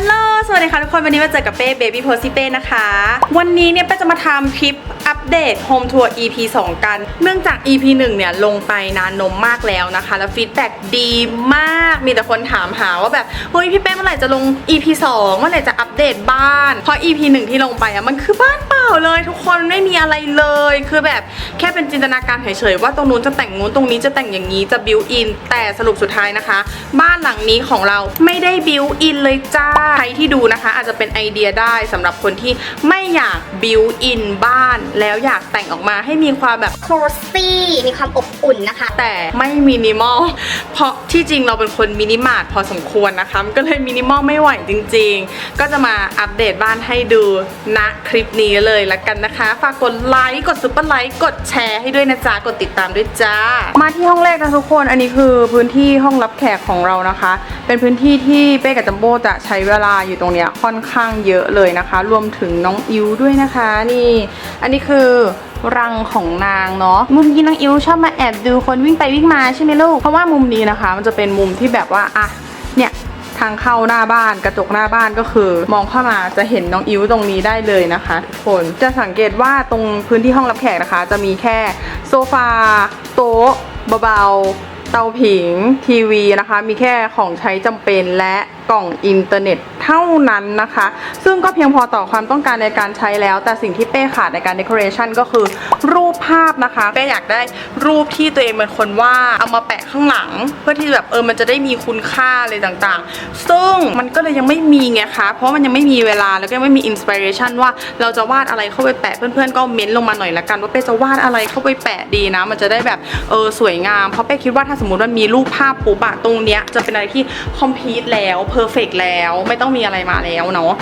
ฮัลโหล สวัสดีค่ะทุกคน วันนี้มาเจอกับเป้เบบี้โพสิเป้นะคะ วันนี้เนี่ยเป้จะมาทำคลิปอัปเดตโฮมทัวร์ EP 2 กัน เนื่องจาก EP 1 เนี่ยลงไปนานนมมากแล้วนะคะ แล้วฟีดแบ็กดีมาก มีแต่คนถามหาว่าแบบ เฮ้ยพี่เป้เมื่อไหร่จะลง EP 2 เมื่อไหร่จะอัปเดตบ้าน เพราะ EP 1 ที่ลงไปอะมันคือบ้านาเลยทุกคนไม่มีอะไรเลย คือแบบแค่เป็นจินตนาการเฉยๆว่าตรงนู้นจะแต่งนู้นตรงนี้จะแต่งอย่างนี้จะบิวอิน แต่สรุปสุดท้ายนะคะ บ้านหลังนี้ของเราไม่ได้บิวอินเลยจ้าใครที่ดูนะคะ อาจจะเป็นไอเดียได้สำหรับคนที่ไม่อยากบิวอินบ้าน แล้วอยากแต่งออกมาให้มีความแบบโคซี่มีความอบอุ่นนะคะ แต่ไม่มินิมอลเพราะที่จริงเราเป็นคนมินิมาร์ทพอสมควรนะคะมันก็เลยมินิมอลไม่ไหวจริง ๆ ก็จะมาอัปเดตบ้านให้ดูณคลิปนี้เลยละกันนะคะ ฝากกดไลค์ กดซุปเปอร์ไลค์ กดแชร์ให้ด้วยนะจ๊ะ กดติดตามด้วยจ้า มาที่ห้องแรกนะทุกคน อันนี้คือพื้นที่ห้องรับแขกของเรานะคะ เป็นพื้นที่ที่เป้กับจัมโบ้จะใช้เวลาอยู่ตรงเนี้ยค่อนข้างเยอะเลยนะคะ รวมถึงน้องอิวด้วยนะคะ นี่ อันนี้คือรังของนางเนาะมุมนี้น้องอิวชอบมาแอบดูคนวิ่งไปวิ่งมาใช่ไหมลูก เพราะว่ามุมนี้นะคะ มันจะเป็นมุมที่แบบว่าอะเนี่ย ทางเข้าหน้าบ้านกระจกหน้าบ้านก็คือ มองเข้ามาจะเห็นน้องอิ๋วตรงนี้ได้เลยนะคะทุกคนจะสังเกตว่าตรงพื้นที่ห้องรับแขกนะคะ จะมีแค่โซฟาโต๊ะเบาๆเตาผิงทีวีนะคะ มีแค่ของใช้จำเป็นและ กล่องอินเทอร์เน็ตเท่านั้นนะคะ ซึ่งก็เพียงพอต่อความต้องการในการใช้แล้ว แต่สิ่งที่เป้ขาดในการเด o อเรชันก็คือรูปภาพนะคะ เป้อยากได้รูปที่ตัวเองเป็นคนวาดเอามาแปะข้างหลัง เพื่อที่แบบเออมันจะได้มีคุณค่าอะไรต่างๆ ซึ่งมันก็เลยยังไม่มีไงคะ เพราะมันยังไม่มีเวลาแล้วก็ยังไม่มีอินสปิเรชันว่าเราจะวาดอะไรเข้าไปแปะเพื่อนๆ ก็เม้นต์ลงมาหน่อยละกันว่าเป้จะวาดอะไรเข้าไปแปะดีนะ มันจะได้แบบเออสวยงามเพราะเป้คิดว่าถ้าสมมติว่ามีรูปภาพปุ๊บอะตรงเนี้ยจะเป็นอะไรที่คอมพลีทแล้วเพอร์เฟกแล้วไม่ต้องมีอะไรมาแล้วเนาะ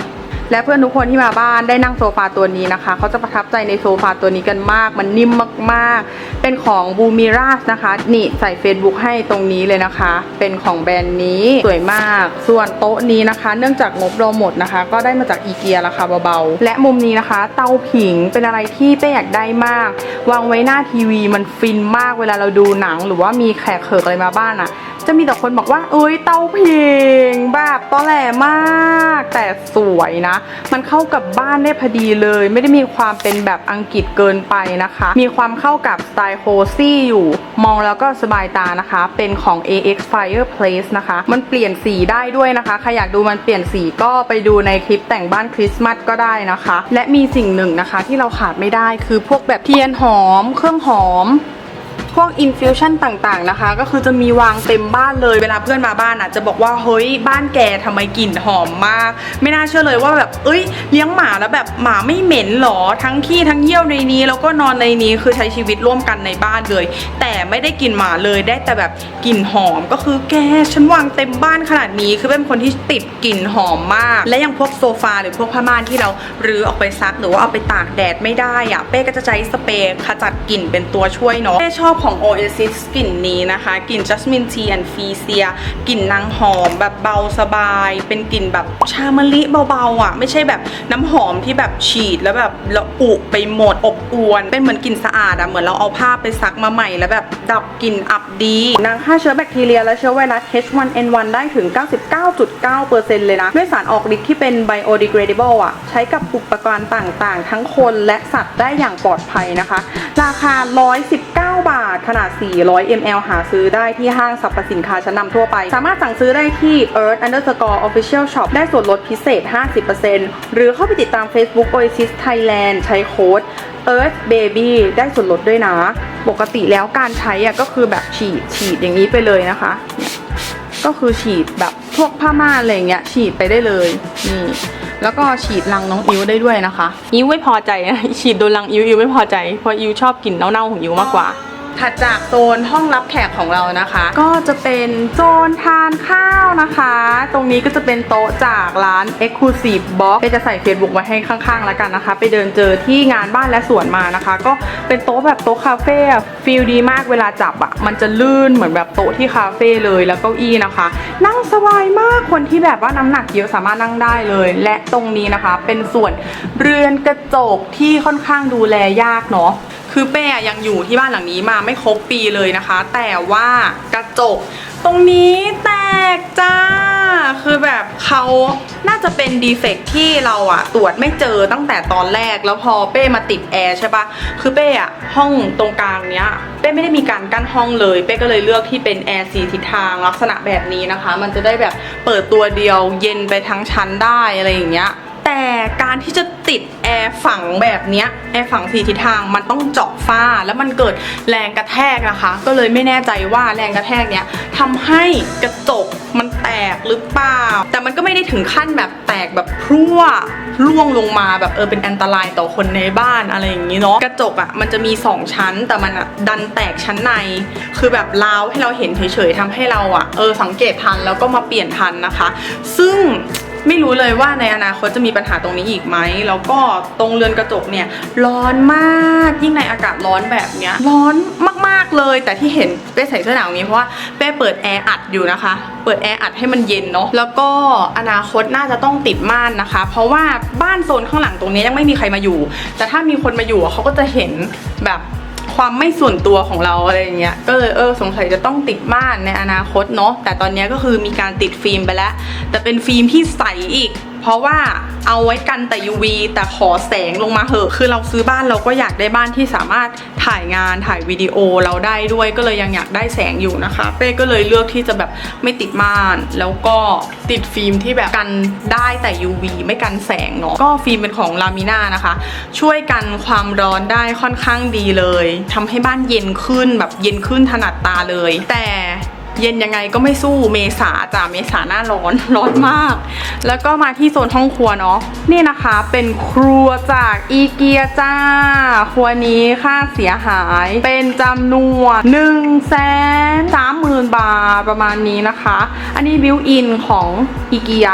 และเพื่อนทุกคนที่มาบ้านได้นั่งโซฟาตัวนี้นะคะเขาจะประทับใจในโซฟาตัวนี้กันมาก มันนิ่มมากๆ เป็นของบูมิราสนะคะ นี่ใส่ Facebook ให้ตรงนี้เลยนะคะ เป็นของแบรนด์นี้สวยมาก ส่วนโต๊ะนี้นะคะ เนื่องจากงบเราหมดนะคะ ก็ได้มาจากอีเกียราคาเบาๆ และมุมนี้นะคะ เตาผิงเป็นอะไรที่เป้อยากได้มาก วางไว้หน้าทีวีมันฟินมากเวลาเราดูหนัง หรือว่ามีแขกเขิกอะไรมาบ้านอะ จะมีแต่คนบอกว่า เอ้ยเตาผิงแบบตอแหลมาก แต่สวยนะ มันเข้ากับบ้านได้พอดีเลย ไม่ได้มีความเป็นแบบอังกฤษเกินไปนะคะ มีความเข้ากับสไตล์โคซี่อยู่ มองแล้วก็สบายตานะคะ เป็นของ AX Fireplace นะคะ มันเปลี่ยนสีได้ด้วยนะคะ ใครอยากดูมันเปลี่ยนสีก็ไปดูในคลิปแต่งบ้านคริสต์มาสก็ได้นะคะ และมีสิ่งหนึ่งนะคะที่เราขาดไม่ได้คือพวกแบบเทียนหอม เครื่องหอม พวกอินฟิวชั่นต่างๆนะคะ ก็คือจะมีวางเต็มบ้านเลยเวลาเพื่อนมาบ้านอะจะบอกว่าเฮ้ยบ้านแกทำไมกลิ่นหอมมาก ไม่น่าเชื่อเลยว่าแบบเอ้ยเลี้ยงหมาแล้วแบบหมาไม่เหม็นหรอทั้งขี้ทั้งเยี่ยวในนี้ แล้วก็นอนในนี้คือใช้ชีวิตร่วมกันในบ้านเลย แต่ไม่ได้กลิ่นหมาเลยได้แต่แบบกลิ่นหอมก็คือแกฉันวางเต็มบ้านขนาดนี้คือเป็นคนที่ติดกลิ่นหอมมาก และยังพวกโซฟาหรือพวกผ้าม่านที่เรารื้อออกไปซักหรือว่าเอาไปตากแดดไม่ได้อะเป้ก็จะใช้สเปรย์ขจัดกลิ่นเป็นตัวช่วยเนาะเป้ชอบของ Oasis กลิ่นนี้นะคะกลิ่น Jasmine Tea and f e c i a กลิ่นนางหอมแบบเบาสบาย เป็นกลิ่นแบบชามะลิเบาๆอะ ไม่ใช่แบบน้ำหอมที่แบบฉีดแล้วแบบละอุไปหมดอบอวน เป็นเหมือนกลิ่นสะอาดอะเหมือนเราเอาผ้าไปซักมาใหม่แล้วแบบดับกลิ่นอับดีนางฆ่าเชื้อแบคทีเรียและเชื้อไวรัส H1N1 ได้ถึง 99.9%เลยนะด้วยสารออกฤทธิ์ที่เป็น biodegradable อะใช้กับอุปกรณ์ต่างๆ ทั้งคนและสัตว์ได้อย่างปลอดภัยนะคะ ราคา 119 บาทขนาด 400 ml หาซื้อได้ที่ห้างสรรพสินค้าชั้นนำทั่วไป สามารถสั่งซื้อได้ที่ earth underscore official shop ได้ส่วนลดพิเศษ 50%หรือเข้าไปติดตาม Facebook Oasis Thailand ใช้โค้ด Earth Baby ได้ส่วนลดด้วยนะ ปกติแล้วการใช้อะก็คือแบบฉีดฉีดอย่างนี้ไปเลยนะคะเนี่ยก็คือฉีดแบบพวกผ้าม่านอะไรเงี้ยฉีดไปได้เลยนี่แล้วก็ฉีดรังน้องอิวได้ด้วยนะคะ อิวไม่พอใจนะฉีดโดนรังอิวอิวไม่พอใจเพราะอิวชอบกลิ่นเน่าๆของอิวมากกว่า ถัดจากโซนห้องรับแขกของเรานะคะ ก็จะเป็นโซนทานข้าวนะคะ ตรงนี้ก็จะเป็นโต๊ะจากร้าน Exclusive Box เป้จะใส่ Facebook ไว้ให้ข้างๆแล้วกันนะคะ ไปเดินเจอที่งานบ้านและสวนมานะคะ ก็เป็นโต๊ะแบบโต๊ะคาเฟ่ฟีลดีมากเวลาจับอะมันจะลื่นเหมือนแบบโต๊ะที่คาเฟ่เลยแล้วเก้าอี้นะคะ นั่งสบายมากคนที่แบบว่าน้ำหนักเยอะสามารถนั่งได้เลย และตรงนี้นะคะ เป็นส่วนเรือนกระจกที่ค่อนข้างดูแลยากเนาะ คือเป้ยังอยู่ที่บ้านหลังนี้มาไม่ครบปีเลยนะคะ แต่ว่ากระจก ตรงนี้แตกจ้า คือแบบเขาน่าจะเป็นดีเฟกที่เราอะตรวจไม่เจอตั้งแต่ตอนแรกแล้วพอเป้มาติดแอร์ใช่ปะคือเป้อะห้องตรงกลางเนี้ยเป้ไม่ได้มีการกั้นห้องเลย เป้ก็เลยเลือกที่เป็นแอร์สีทิศทางลักษณะแบบนี้นะคะ มันจะได้แบบเปิดตัวเดียวเย็นไปทั้งชั้นได้อะไรอย่างเงี้ย แต่การที่จะติดแอร์ฝังแบบเนี้ยแอร์ฝังสีทิศทางมันต้องเจาะฝ้าแล้วมันเกิดแรงกระแทกนะคะ ก็เลยไม่แน่ใจว่าแรงกระแทกเนี้ยทำให้กระจกมันแตกหรือเปล่า แต่มันก็ไม่ได้ถึงขั้นแบบแตกแบบพรั่วร่วงลงมาแบบเออเป็นอันตรายต่อคนในบ้านอะไรอย่างนี้เนาะกระจกอะ่ะมันจะมี 2 ชั้น แต่มันอะดันแตกชั้นใน คือแบบราวให้เราเห็นเฉยๆทำให้เราอะ่ะเออสังเกตทันแล้วก็มาเปลี่ยนทันนะคะ ซึ่ง ไม่รู้เลยว่าในอนาคตจะมีปัญหาตรงนี้อีกไหมแล้วก็ตรงเรือนกระจกเนี่ยร้อนมากยิ่งในอากาศร้อนแบบเนี้ยร้อนมากๆเลย แต่ที่เห็นเป้ใส่เสื้อหนาวนี้เพราะว่าเป้เปิดแอร์อัดอยู่นะคะ เปิดแอร์อัดให้มันเย็นเนาะแล้วก็อนาคตน่าจะต้องติดม่านนะคะ เพราะว่าบ้านโซนข้างหลังตรงนี้ยังไม่มีใครมาอยู่ แต่ถ้ามีคนมาอยู่เขาก็จะเห็นแบบ ความไม่ส่วนตัวของเราอะไรอย่างเงี้ยก็เลยเออสงสัยจะต้องติดม่านในอนาคตเนาะแต่ตอนเนี้ยก็คือมีการติดฟิล์มไปแล้ว แต่เป็นฟิล์มที่ใสอีก เพราะว่าเอาไว้กันแต่ UV แต่ขอแสงลงมาเหอะ คือเราซื้อบ้านเราก็อยากได้บ้านที่สามารถถ่ายงานถ่ายวิดีโอเราได้ด้วยก็เลยยังอยากได้แสงอยู่นะคะ เป้ก็เลยเลือกที่จะแบบไม่ติดม่าน แล้วก็ติดฟิล์มที่แบบกันได้แต่ UV ไม่กันแสงเนาะก็ฟิล์มเป็นของลามิน่านะคะ ช่วยกันความร้อนได้ค่อนข้างดีเลยทำให้บ้านเย็นขึ้นแบบเย็นขึ้นถนัดตาเลย แต่ เย็นยังไงก็ไม่สู้เมษาจ้ะเมษาหน้าร้อนร้อนมาก แล้วก็มาที่โซนห้องครัวเนาะนี่นะคะเป็นครัวจากอีเกียจ้า ครัวนี้ค่าเสียหายเป็นจำนวน1นึ่งแสนสามหมื่นบาทประมาณนี้นะคะ อันนี้บิวอินของอีเกีย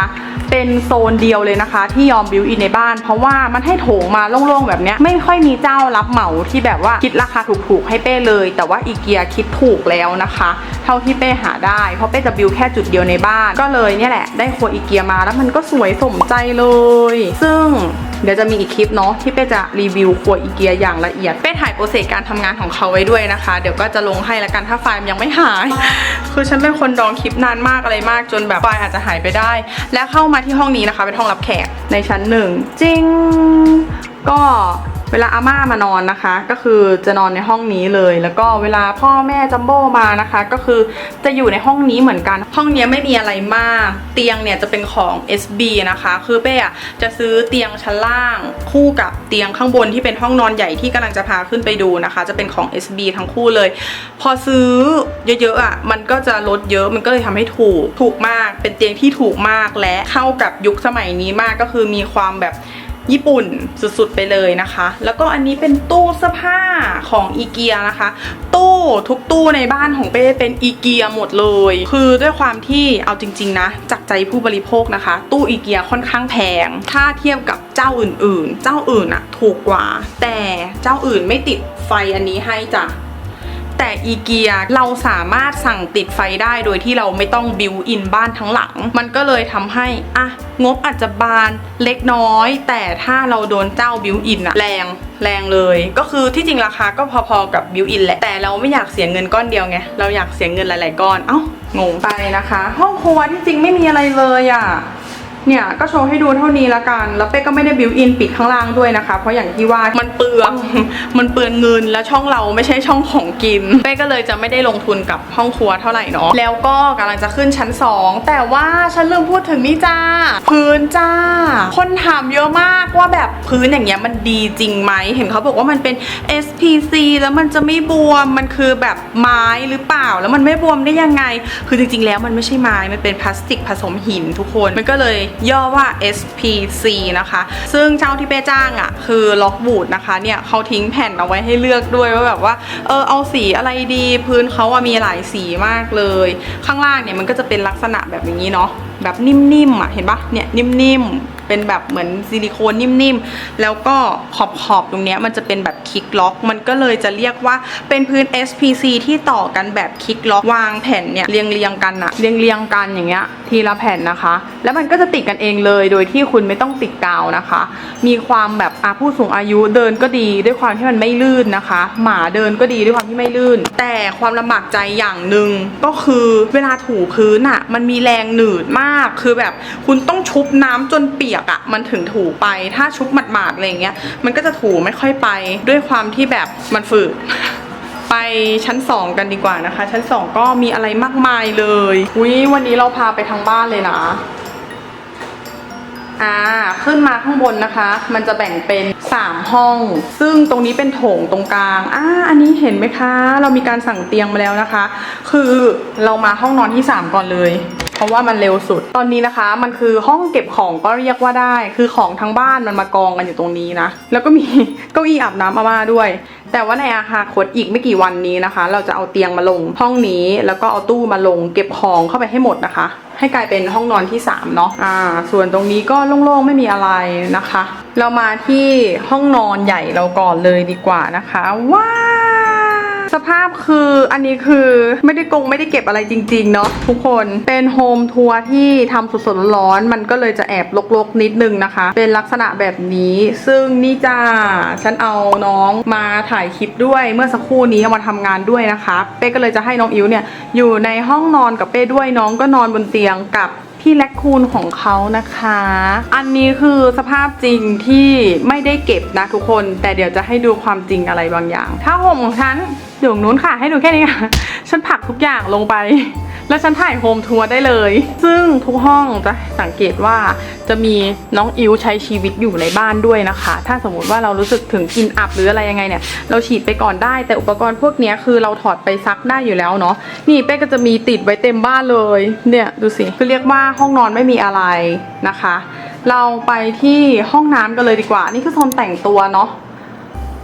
เป็นโซนเดียวเลยนะคะ ที่ยอมบิวอินในบ้าน เพราะว่ามันให้โถงมาโล่งๆแบบนี้ไม่ค่อยมีเจ้ารับเหมาที่แบบว่าคิดราคาถูกๆให้เป้เลย แต่ว่าอีเกียคิดถูกแล้วนะคะ เท่าที่เป้หาได้เพราะเป้จะบิวแค่จุดเดียวในบ้านก็เลยเนี่ยแหละได้ครัวอีเกียมาแล้วมันก็สวยสมใจเลย ซึ่ง เดี๋ยวจะมีอีกคลิปเนาะที่เป้จะรีวิวครัวอีเกียอย่างละเอียด เป้ถ่ายโปรเซสการทำงานของเขาไว้ด้วยนะคะ เดี๋ยวก็จะลงให้ละกันถ้าไฟล์มันยังไม่หาย คือฉันเป็นคนดองคลิปนานมากอะไรมากจนแบบไฟล์อาจจะหายไปได้ และเข้ามาที่ห้องนี้นะคะเป็นห้องรับแขกในชั้นหนึ่งจริงก็ เวลาอาม่ามานอนนะคะ ก็คือจะนอนในห้องนี้เลย แล้วก็เวลาพ่อแม่จัมโบ้มานะคะ ก็คือจะอยู่ในห้องนี้เหมือนกัน ห้องนี้ไม่มีอะไรมาก เตียงเนี่ยจะเป็นของ SB นะคะ คือเป้อะจะซื้อเตียงชั้นล่าง คู่กับเตียงข้างบนที่เป็นห้องนอนใหญ่ที่กำลังจะพาขึ้นไปดูนะคะ จะเป็นของ SB ทั้งคู่เลย พอซื้อเยอะๆอะมันก็จะลดเยอะมันก็เลยทำให้ถูกถูกมาก เป็นเตียงที่ถูกมากและเข้ากับยุคสมัยนี้มากก็คือมีความแบบ ญี่ปุ่นสุดๆไปเลยนะคะ แล้วก็อันนี้เป็นตู้เสื้อผ้าของอีเกียนะคะ ตู้ทุกตู้ในบ้านของเป้เป็นอีเกียหมดเลย คือด้วยความที่เอาจริง ๆ นะ จากใจผู้บริโภคนะคะ ตู้อีเกียค่อนข้างแพง ถ้าเทียบกับเจ้าอื่น ๆ เจ้าอื่นอะถูกกว่า แต่เจ้าอื่นไม่ติดไฟอันนี้ให้จ้ะ แต่อีเกียเราสามารถสั่งติดไฟได้โดยที่เราไม่ต้องบิวอินบ้านทั้งหลัง มันก็เลยทำให้อะงบอาจจะบานเล็กน้อย แต่ถ้าเราโดนเจ้าบิวอินอะแรงแรงเลย ก็คือที่จริงราคาก็พอๆกับบิวอินแหละ แต่เราไม่อยากเสียเงินก้อนเดียวไง เราอยากเสียเงินหลายๆก้อน เอ้างงไปนะคะ ห้องครัวที่จริงไม่มีอะไรเลยอะ เนี่ยก็โชว์ให้ดูเท่านี้ละกัน แล้วเป้ก็ไม่ได้บิวอินปิดข้างล่างด้วยนะคะ เพราะอย่างที่ว่ามันเปลืองมันเปลืองเงินและช่องเราไม่ใช่ช่องของกิน เป้ก็เลยจะไม่ได้ลงทุนกับห้องครัวเท่าไหร่เนาะแล้วก็กำลังจะขึ้นชั้น 2 แต่ว่าฉันลืมพูดถึงนี่จ้า พื้นจ้า คนถามเยอะมากว่าแบบพื้นอย่างเงี้ยมันดีจริงไหมเห็นเขาบอกว่ามันเป็น SPC แล้วมันจะไม่บวมมันคือแบบไม้หรือเปล่า แล้วมันไม่บวมได้ยังไง คือจริงๆแล้วมันไม่ใช่ไม้มันเป็นพลาสติกผสมหินทุกคนมันก็เลยย่อว่า SPC นะคะ ซึ่งเจ้าที่เป้จ้างอะ่ะคือล็อกบูดนะคะเนี่ยเขาทิ้งแผ่นเอาไว้ให้เลือกด้วยว่าแบบว่าเออเอาสีอะไรดีพื้นเขาอะมีหลายสีมากเลย ข้างล่างเนี่ยมันก็จะเป็นลักษณะแบบอย่างนี้เนาะแบบนิ่มๆอะเห็นปะเนี่ยนิ่มๆ เป็นแบบเหมือนซิลิโคนนิ่มๆ แล้วก็ขอบขอบๆตรงเนี้ยมันจะเป็นแบบคลิกล็อก มันก็เลยจะเรียกว่าเป็นพื้น SPC ที่ต่อกันแบบคลิกล็อกวางแผ่นเนี่ยเรียงเรียงกันอะเรียงเรียงกันอย่างเงี้ยทีละแผ่นนะคะ แล้วมันก็จะติดกันเองเลยโดยที่คุณไม่ต้องติดกาวนะคะ มีความแบบอาผู้สูงอายุเดินก็ดีด้วยความที่มันไม่ลื่นนะคะ หมาเดินก็ดีด้วยความที่ไม่ลื่น แต่ความลำบากใจอย่างหนึ่งก็คือเวลาถูพื้นอะมันมีแรงหนืดมากคือแบบคุณต้องชุบน้ำจนเปียกอะ่ะมันถึงถูไปถ้าชุบหมาดๆอะไรเงี้ยมันก็จะถูไม่ค่อยไปด้วยความที่แบบมันฝืดไปชั้น 2 กันดีกว่านะคะ ชั้น 2 ก็มีอะไรมากมายเลยอุ้ยวันนี้เราพาไปทางบ้านเลยนะอ่าขึ้นมาข้างบนนะคะ มันจะแบ่งเป็น 3 ห้อง ซึ่งตรงนี้เป็นโถงตรงกลางอ่าอันนี้เห็นไหมคะ เรามีการสั่งเตียงมาแล้วนะคะ คือเรามาห้องนอนที่ 3 ก่อนเลย ราะว่ามันเร็วสุด ตอนนี้นะคะ มันคือห้องเก็บของก็เรียกว่าได้ คือของทั้งบ้านมันมากองกันอยู่ตรงนี้นะ แล้วก็มีเก้าอี้อาบน้ำอาม่าด้วย แต่ว่าในอาคาคตอีกไม่กี่วันนี้นะคะ เราจะเอาเตียงมาลงห้องนี้ แล้วก็เอาตู้มาลง เก็บของเข้าไปให้หมดนะคะ ให้กลายเป็นห้องนอนที่3เนาะ อ่า ส่วนตรงนี้ก็โล่งๆไม่มีอะไรนะคะ เรามาที่ห้องนอนใหญ่เราก่อนเลยดีกว่านะคะ ว้า สภาพคืออันนี้คือไม่ได้กงไม่ได้เก็บอะไรจริง ๆ เนาะทุกคนเป็นโฮมทัวร์ที่ทำสดๆร้อนๆมันก็เลยจะแอบลกๆ นิดนึงนะคะ เป็นลักษณะแบบนี้ซึ่งนี่จ้าฉันเอาน้องมาถ่ายคลิปด้วยเมื่อสักครู่นี้เอามาทำงานด้วยนะคะ เป้ก็เลยจะให้น้องอิ๋วเนี่ยอยู่ในห้องนอนกับเป้ด้วยน้องก็นอนบนเตียงกับ ที่แลคคูนของเขานะคะ อันนี้คือสภาพจริงที่ไม่ได้เก็บนะทุกคน แต่เดี๋ยวจะให้ดูความจริงอะไรบางอย่าง ถ้าห่มของฉันอยู่ตรงนู้นค่ะ ให้ดูแค่นี้ค่ะ ฉันผักทุกอย่างลงไป แล้วฉันถ่ายโฮมทัวร์ได้เลย ซึ่งทุกห้องจะสังเกตว่าจะมีน้องอิวใช้ชีวิตอยู่ในบ้านด้วยนะคะ ถ้าสมมติว่าเรารู้สึกถึงกลินอับหรืออะไรยังไงเนี่ย เราฉีดไปก่อนได้ แต่อุปกรณ์พวกนี้คือเราถอดไปซักได้อยู่แล้วเนาะ นี่เป้ก็จะมีติดไว้เต็มบ้านเลย เนี่ยดูสิ คือเรียกว่าห้องนอนไม่มีอะไรนะคะ เราไปที่ห้องน้ำกันเลยดีกว่า นี่คือโซนแต่งตัวเนาะ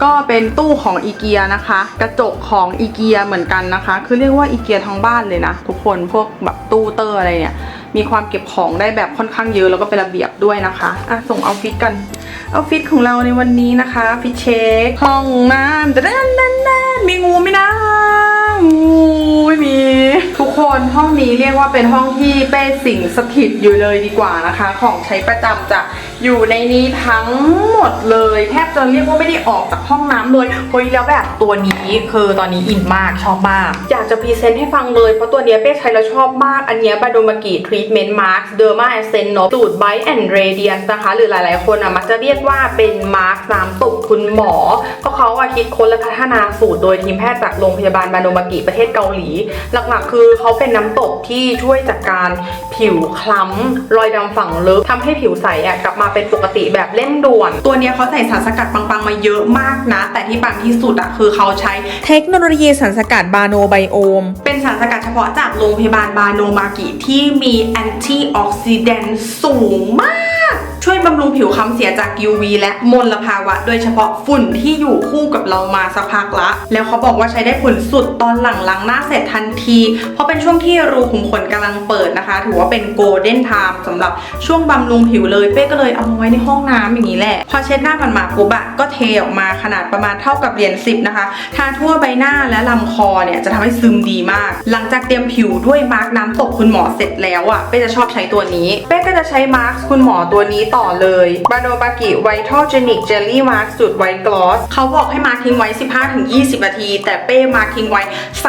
ก็เป็นตู้ของอีเกียนะคะ กระจกของอีเกียเหมือนกันนะคะ คือเรียกว่าอีเกียทั้งบ้านเลยนะ ทุกคนพวกแบบตู้เตอร์อะไรเนี่ย มีความเก็บของได้แบบค่อนข้างเยอะแล้วก็เป็นระเบียบด้วยนะคะอะส่งเอาฟิตกันเอาฟิตของเราในวันนี้นะคะฟิตเช็คห้องน้ำแต่ด้านด้านด้านมีงูไหมนะ งูไม่มี ทุกคนห้องนี้เรียกว่าเป็นห้องที่เป้สิงสถิตอยู่เลยดีกว่านะคะ ของใช้ประจำจะอยู่ในนี้ทั้งหมดเลย แทบจะเรียกว่าไม่ได้ออกจากห้องน้ำเลยเฮ้ยแล้วแบบตัวนี้คือตอนนี้อินมากชอบมาก อยากจะพรีเซนต์ให้ฟังเลยเพราะตัวเนี้ยเป้ใช้แล้วชอบมาก อันเนี้ยบาโดมากิทรีทเมนต์มาร์คเดอร์มาแอเซนโนสูตรไบแอนด์เรเดียนนะคะ หรือหลายๆคนอะมักจะเรียกว่าเป็นมาร์คน้ำตกคุณหมอเพราะเขาอะคิดค้นและพัฒนาสูตรโดยทีมแพทย์จากโรงพยาบาลบาโดมากิประเทศเกาหลี หลักๆ คือเขาเป็นน้ำตกที่ช่วยจัดการผิวคล้ำรอยดำฝังลึกทำให้ผิวใสอะกลับมาเป็นปกติแบบเร่งด่วน ตัวเนี้ยเขาใส่สารสกัดปังๆมาเยอะมากนะ แต่ที่ปังที่สุดอะคือเขาใช้เทคโนโลยีสารสกัดบาโนไบโอม เป็นสารสกัดเฉพาะจากโรงพยาบาลบาโนมากิที่มีแอนตี้ออกซิแดนต์สูงมาก ช่วยบำรุงผิวค้ำเสียจาก UV และมลภาวะ โดยเฉพาะฝุ่นที่อยู่คู่กับเรามาสักพักละ แล้วเขาบอกว่าใช้ได้ผลสุดตอนหลังล้างหน้าเสร็จทันที เพราะเป็นช่วงที่รูขุมขนกำลังเปิดนะคะ ถือว่าเป็นโกลเด้นไทม์สำหรับช่วงบำรุงผิวเลยเป้ก็เลยเอามาไว้ในห้องน้ำอย่างนี้แหละ พอเช็ดหน้าผ่านมาปุ๊บอะก็เทออกมาขนาดประมาณเท่ากับเหรียญ10นะคะทาทั่วใบหน้าและลำคอเนี่ยจะทำให้ซึมดีมาก หลังจากเตรียมผิวด้วยมาร์กน้ำตกคุณหมอเสร็จแล้วอะเป้จะชอบใช้ตัวนี้ เป้ก็จะใช้มาร์กคุณหมอตัวนี้ต่อเลยบาโดบากิไวท์ทอลเจนิกเจลลี่มาร์กสูตรไวท์กลอสเขาบอกให้มาทิ้งไว้ 15-20 นาที แต่เป้มาทิ้งไว้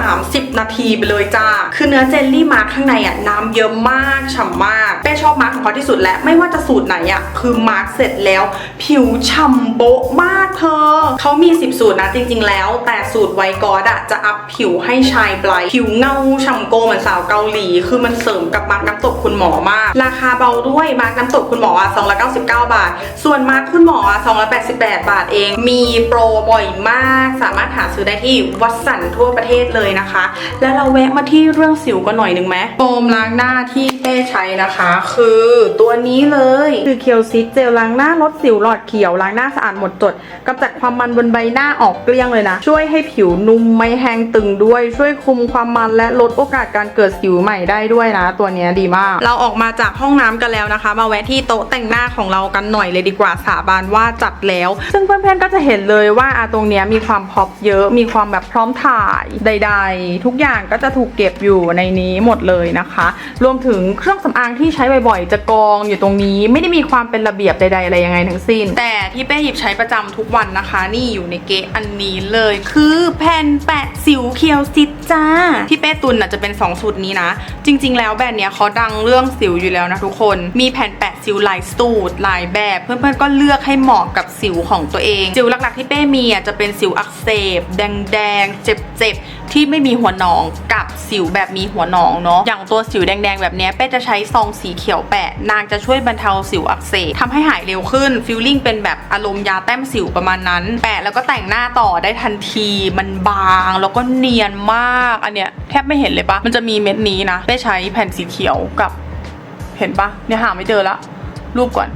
30 นาทีไปเลยจ้า คือเนื้อเจลลี่มาร์กข้างในอะน้ำเยอะมากฉ่ำมาก เป้ชอบมาร์กของเขาที่สุดและไม่ว่าจะสูตรไหนอะคือมาร์กเสร็จแล้ว ผิวฉ่ำโบ๊ะมากเธอ เขามี 10 สูตรนะจริง ๆ แล้ว แต่สูตรไวท์กอดอะจะอัพผิวให้ชายไบรท์ผิวเงาฉ่ำโกเหมือนสาวเกาหลี คือมันเสริมกับมาร์กน้ำตกคุณหมอมาก ราคาเบาด้วยมาร์กน้ำตกคุณหมออะ299 บาท ส่วนมาร์กคุณหมออะ288 บาทเอง มีโปรบ่อยมาก สามารถหาซื้อได้ที่วัดสันทั่วประเทศเลยนะคะ แล้วเราแวะมาที่เรื่องสิวกันหน่อยหนึ่งไหมโฟมล้างหน้าที่เป้ใช้นะคะ คือตัวนี้เลยคือเคียวซิเจลล้างหน้าลดสิวหลอดเขียวล้างหน้าสะอาดหมดจดกำจัดความมันบนใบหน้าออกเกลี้ยงเลยนะ ช่วยให้ผิวนุ่มไม่แห้งตึงด้วย ช่วยคุมความมันและลดโอกาสการเกิดสิวใหม่ได้ด้วยนะ ตัวนี้ดีมาก เราออกมาจากห้องน้ำกันแล้วนะคะ มาแวะที่โต๊ะแต่งหน้าน้าของเรากันหน่อยเลยดีกว่าสาบานว่าจัดแล้ว ซึ่งเพื่อนๆก็จะเห็นเลยว่าอะตรงเนี้ยมีความพ็อปเยอะมีความแบบพร้อมถ่ายใด ๆ ทุกอย่างก็จะถูกเก็บอยู่ในนี้หมดเลยนะคะ รวมถึงเครื่องสำอางที่ใช้บ่อยๆจะกองอยู่ตรงนี้ไม่ได้มีความเป็นระเบียบใดๆอะไรยังไงทั้งสิ้น แต่ที่เป้หยิบใช้ประจำทุกวันนะคะ นี่อยู่ในเกะอันนี้เลย คือแผ่นแปะสิวเคียวซิดจ้าที่เป้ตุนน่ะจะเป็น 2 สูตรนี้นะ จริง ๆ แล้วแบรนด์เนี้ยเขาดังเรื่องสิวอยู่แล้วนะทุกคน มีแผ่นแปะสิวลายสูรหลายแบบเพื่อนๆก็เลือกให้เหมาะกับสิวของตัวเอง สิวหลักๆที่เป้มีอะจะเป็นสิวอักเสบ แดงๆ เจ็บๆ ที่ไม่มีหัวหนองกับสิวแบบมีหัวหนองเนาะอย่างตัวสิวแดงๆ แบบนี้เป้จะใช้ซองสีเขียวแปะ นางจะช่วยบรรเทาสิวอักเสบทำให้หายเร็วขึ้นฟิลลิ่งเป็นแบบอารมณ์ยาแต้มสิวประมาณนั้น แปะแล้วก็แต่งหน้าต่อได้ทันที มันบางแล้วก็เนียนมากอันเนี้ยแทบไม่เห็นเลยปะมันจะมีเม็ดนี้นะเป้ใช้แผ่นสีเขียวกับเห็นปะเนี่ยหาไม่เจอละ รูปก่อน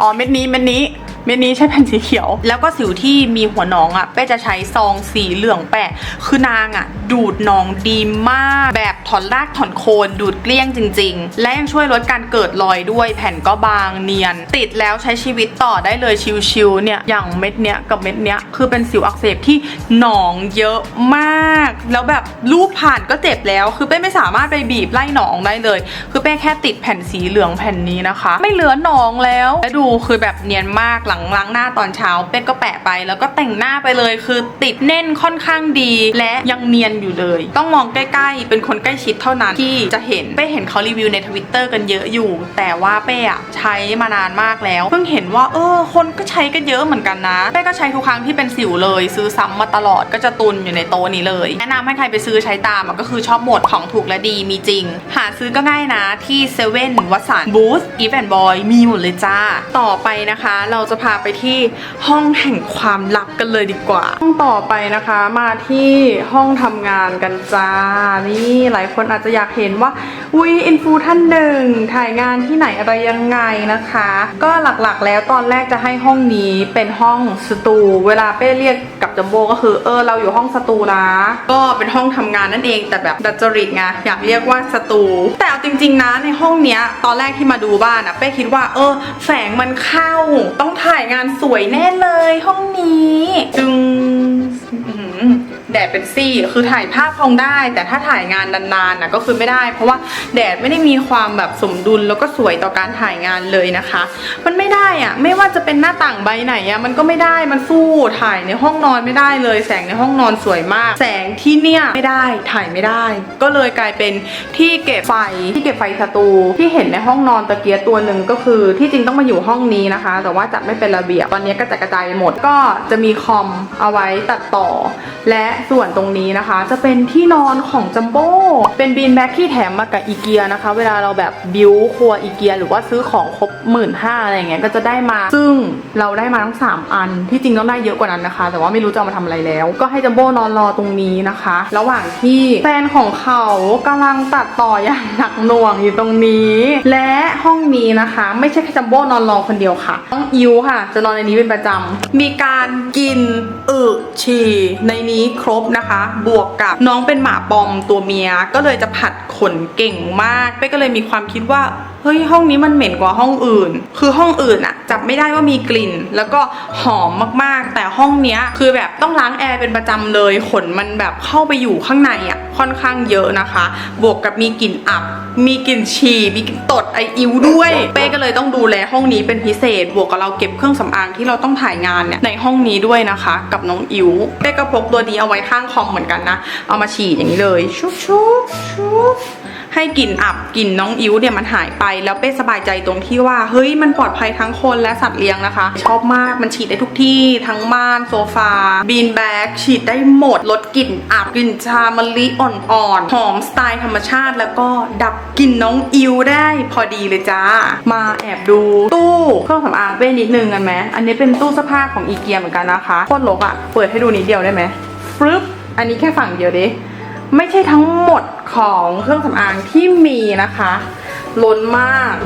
อ๋อเม็ดนี้เม็ดนี้ เม็ดนี้ใช้แผ่นสีเขียว แล้วก็สิวที่มีหัวหนองอะ่ะเป้จะใช้ซองสีเหลืองแปะ คือนางอะ่ะ ดูดหนองดีมาก แบบถอนรากถอนโคนดูดเกลี้ยงจริง ๆ และยังช่วยลดการเกิดรอยด้วย แผ่นก็บางเนียน ติดแล้วใช้ชีวิตต่อได้เลยชิวๆเนี่ยอย่างเม็ดเนี้ยกับเม็ดเนี้ยคือเป็นสิวอักเสบที่หนองเยอะมาก แล้วแบบรูปผ่านก็เจ็บแล้ว คือเป้ไม่สามารถไปบีบไล่หนองได้เลย คือเป้แค่ติดแผ่นสีเหลืองแผ่นนี้นะคะ ไม่เหลือหนองแล้วและดูคือแบบเนียนมากหลังล้างหน้าตอนเช้าเป้ก็แปะไป แล้วก็แต่งหน้าไปเลยคือติดแน่นค่อนข้างดี และยังเนียนอยู่เลย ต้องมองใกล้ๆ เป็นคนใกล้ชิดเท่านั้นที่จะเห็นเป้เห็นเขารีวิวในทวิตเตอร์กันเยอะอยู่ แต่ว่าเป้อะใช้มานานมากแล้ว เพิ่งเห็นว่า เออ คนก็ใช้กันเยอะเหมือนกันนะเป้ก็ใช้ทุกครั้งที่เป็นสิวเลย ซื้อซ้ำมาตลอดก็จะตุนอยู่ในโต๊ะนี้เลยแนะนำให้ใครไปซื้อใช้ตามก็คือชอบหมดของถูกและดีมีจริง หาซื้อก็ง่ายนะที่เซเว่นวัสันบูธอีแอนบอยมีหมดเลยจ้าต่อไปนะคะ เราจะพาไปที่ห้องแห่งความลับกันเลยดีกว่า ห้องต่อไปนะคะมาที่ห้องทำงานกันจ้า นี่หลายคนอาจจะอยากเห็นว่าอุ้ยอินฟูท่านหนึ่งถ่ายงานที่ไหนอะไรยังไงนะคะ ก็หลักๆแล้วตอนแรกจะให้ห้องนี้เป็นห้องสตู เวลาเป้เรียกกับจัมโบก็คือเออเราอยู่ห้องสตูนะก็เป็นห้องทำงานนั่นเองแต่แบบดัดจริตไงอยากเรียกว่าสตู แต่เอาจริง ๆนะในห้องเนี้ยตอนแรกที่มาดูบ้านอะเป้คิดว่าเออแสงมันเข้าต้องถ่ายงานสวยแน่เลยห้องนี้ จึงอื้อหือ แดดเป็นซี่ คือถ่ายภาพคงได้ แต่ถ้าถ่ายงานนานๆนะก็คือไม่ได้ เพราะว่าแดดไม่ได้มีความแบบสมดุลแล้วก็สวยต่อการถ่ายงานเลยนะคะ มันไม่ได้อะไม่ว่าจะเป็นหน้าต่างใบไหนอะมันก็ไม่ได้มันสู้ถ่ายในห้องนอนไม่ได้เลย แสงในห้องนอนสวยมาก แสงที่เนี่ยไม่ได้ถ่ายไม่ได้ ก็เลยกลายเป็นที่เก็บไฟที่เก็บไฟสตูที่เห็นในห้องนอนตะเกียตัวหนึ่งก็คือที่จริงต้องมาอยู่ห้องนี้นะคะ แต่ว่าจัดไม่เป็นระเบียบตอนนี้ก็จะกระจายไปหมด ก็จะมีคอมเอาไว้ตัดต่อและส่วนตรงนี้นะคะ จะเป็นที่นอนของจัมโบ้เป็นบีนแบ็กที่แถมมากับอีเกียนะคะ เวลาเราแบบบิวครัวอีเกียหรือว่าซื้อของครบหมื่นห้าอะไรเงี้ยก็จะได้มา ซึ่งเราได้มาทั้ง 3 อัน ที่จริงต้องได้เยอะกว่านั้นนะคะ แต่ว่าไม่รู้จะเอามาทำอะไรแล้ว ก็ให้จัมโบ้นอนรอตรงนี้นะคะ ระหว่างที่แฟนของเขากำลังตัดต่ออย่างหนักหน่วงอยู่ตรงนี้ และห้องนี้นะคะ ไม่ใช่แค่จัมโบ้นอนรอคนเดียวค่ะต้องอิวค่ะ จะนอนในนี้เป็นประจำมีการกินอึฉี่ในนี้ครบนะคะ บวกกับน้องเป็นหมาปอมตัวเมียก็เลยจะผัดขนเก่งมากเป้ก็เลยมีความคิดว่า เฮ้ยห้องนี้มันเหม็นกว่าห้องอื่น คือห้องอื่นอะจับไม่ได้ว่ามีกลิ่น แล้วก็หอมมากๆ แต่ห้องเนี้ยคือแบบต้องล้างแอร์เป็นประจำเลย ขนมันแบบเข้าไปอยู่ข้างในอะค่อนข้างเยอะนะคะ บวกกับมีกลิ่นอับ มีกลิ่นฉี่ มีกลิ่นตดไออิวด้วย เป้ก็เลยต้องดูแลห้องนี้เป็นพิเศษ บวกกับเราเก็บเครื่องสำอางที่เราต้องถ่ายงานเนี่ยในห้องนี้ด้วยนะคะ กับน้องอิวเป้ก็พกตัวนี้เอาไว้ข้างคอมเหมือนกันนะ เอามาฉีดอย่างนี้เลยชุบชุบชุบ ให้กลิ่นอับกลิ่นน้องอิ๋วเนี่ยมันหายไป แล้วเป้สบายใจตรงที่ว่าเฮ้ยมันปลอดภัยทั้งคนและสัตว์เลี้ยงนะคะ ชอบมากมันฉีดได้ทุกที่ทั้งม่านโซฟาบีนแบ็กฉีดได้หมดลดกลิ่นอับกลิ่นชามะลิอ่อนๆหอมสไตล์ธรรมชาติ แล้วก็ดับกลิ่นน้องอิ๋วได้พอดีเลยจ้า มาแอบดูตู้เครื่องสำอางเป้นิดนึงกันไหมอันนี้เป็นตู้เสื้อผ้าของอีเกียเหมือนกันนะคะโคตรลกอะ่ะเปิดให้ดูนิดเดียวได้ไหมฟึบอันนี้แค่ฝั่งเดียวดิ ไม่ใช่ทั้งหมดของเครื่องสำอางที่มีนะคะล้นมาก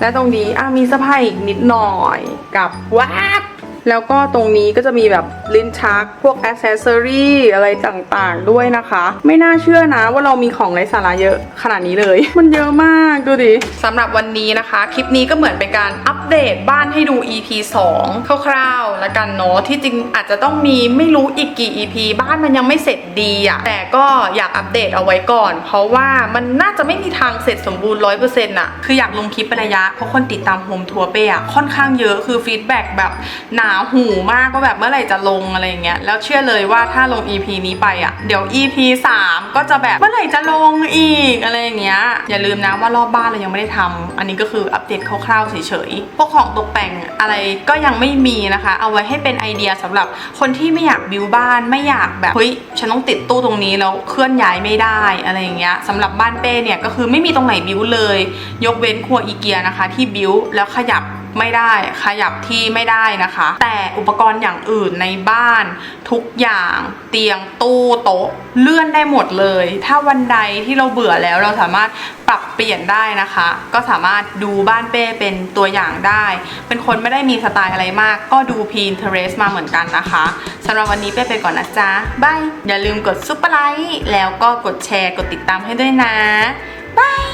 และตรงนี้อะมีเสื้อผ้าอีกนิดหน่อยกับวัด แล้วก็ตรงนี้ก็จะมีแบบลิ้นชัก พวกอ c เซสซอรี่อะไรต่างๆ ด้วยนะคะ ไม่น่าเชื่อนะว่าเรามีของไร้สาระเยอะขนาดนี้เลย มันเยอะมากดูดิสำหรับวันนี้นะคะ คลิปนี้ก็เหมือนเป็นการอัปเดตบ้านให้ดู EP 2 คร่าวๆ แล้วกันเนาะที่จริงอาจจะต้องมีไม่รู้อีกกี่ EP บ้านมันยังไม่เสร็จดีอะแต่ก็อยากอัปเดตเอาไว้ก่อน เพราะว่ามันน่าจะไม่มีทางเสร็จสมบูรณ์100%อะคืออยากลงคลิปเป็นระยะเพราะคนติดตามโฮมทัวร์เป้อะค่อนข้างเยอะคือฟีดแบ็กแบบหนาหูมากว่าแบบเมื่อไหร่จะลงอะไรเงี้ยแล้วเชื่อเลยว่าถ้าลง EP นี้ไปอะเดี๋ยว EP 3 ก็จะแบบเมื่อไหร่จะลงอีกอะไรเงี้ยอย่าลืมนะว่ารอบบ้านเรายังไม่ได้ทำอันนี้ก็คืออัปเดตคร่าวๆเฉยๆพวกของตกแต่งอะไรก็ยังไม่มีนะคะ เอาไว้ให้เป็นไอเดียสำหรับคนที่ไม่อยากบิวบ้านไม่อยากแบบเฮ้ยฉันต้องติดตู้ตรงนี้แล้วเคลื่อนย้ายไม่ได้อะไรเงี้ยสำหรับบ้านเป้เนี่ยก็คือไม่มีตรงไหนบิวเลย ยกเว้นครัวอีเกียนะคะ ที่บิวแล้วขยับ ไม่ได้ขยับที่ไม่ได้นะคะ แต่อุปกรณ์อย่างอื่นในบ้าน ทุกอย่างเตียงตู้โต๊ะเลื่อนได้หมดเลย ถ้าวันใดที่เราเบื่อแล้วเราสามารถปรับเปลี่ยนได้นะคะ ก็สามารถดูบ้านเป้เป็นตัวอย่างได้ เป็นคนไม่ได้มีสไตล์อะไรมาก ก็ดู Pinterest มาเหมือนกันนะคะสำหรับวันนี้เป้ไปก่อนนะจ๊ะบายอย่าลืมกดซุปเปอร์ไลค์แล้วก็กดแชร์กดติดตามให้ด้วยนะบาย